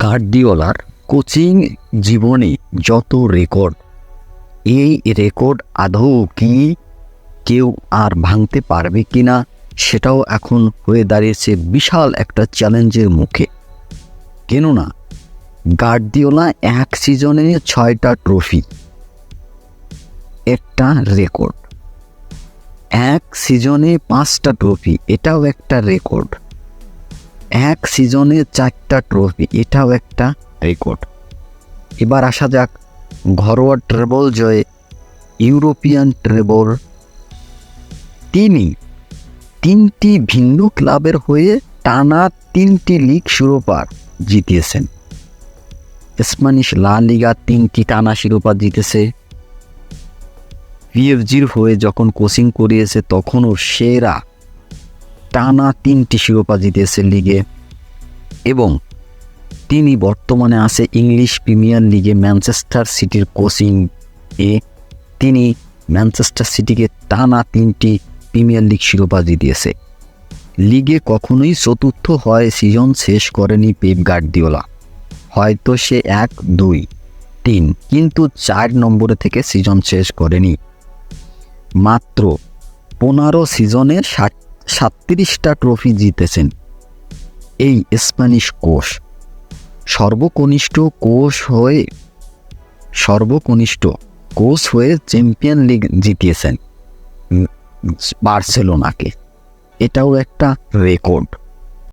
গার্ডিওলার coaching জীবনে যত record, এই রেকর্ড আদৌ কি কেউ আর ভাঙতে পারবে কি না সেটাও এখন হয়ে দাঁড়িয়েছে বিশাল একটা চ্যালেঞ্জের মুখে। কেননা, গার্দিওলা এক সিজনে ছয়টা ট্রফি, একটা রেকর্ড। এক সিজনে পাঁচটা ট্রফি, এটাও একটা রেকর্ড। এক সিজনে চারটা ট্রফি এটাও একটা রেকর্ড এবার আসা যাক, ঘরোয়া ট্রেবল জয়ে ইউরোপিয়ান ট্রেবল তিনি তিনটি ভিন্ন ক্লাবের হয়ে টানা তিনটি লিগ শিরোপা জিতিয়েছেন। স্প্যানিশ লা লিগা তিনটি টানা শিরোপা জিতেছে। পিএফজির হয়ে যখন কোচিং করিয়েছে, তখনও সেরা টানা তিনটি শিরোপা জিতেছে লিগে এবং তিনি বর্তমানে আছে ইংলিশ প্রিমিয়ার লিগে ম্যানচেস্টার সিটির কোচিং এ। তিনি ম্যানচেস্টার সিটিকে টানা তিনটি প্রিমিয়ার লিগ শিরোপা জিতিয়েছে। লিগে কখনোই চতুর্থ হয় সিজন শেষ করেনি পেপ গার্দিওলা। হয়তো সে এক, দুই, তিন, কিন্তু চার নম্বরে থেকে সিজন শেষ করেনি। মাত্র পনেরো সিজনে ষাট সাতত্রিশটা ট্রফি জিতেছেন। এই স্প্যানিশ কোষ। সর্বকনিষ্ঠ কোষ হয়ে, সর্বকনিষ্ঠ কোচ হয়ে চ্যাম্পিয়ন লিগ জিতিয়েছেন বার্সেলোনাকে। এটাও একটা রেকর্ড।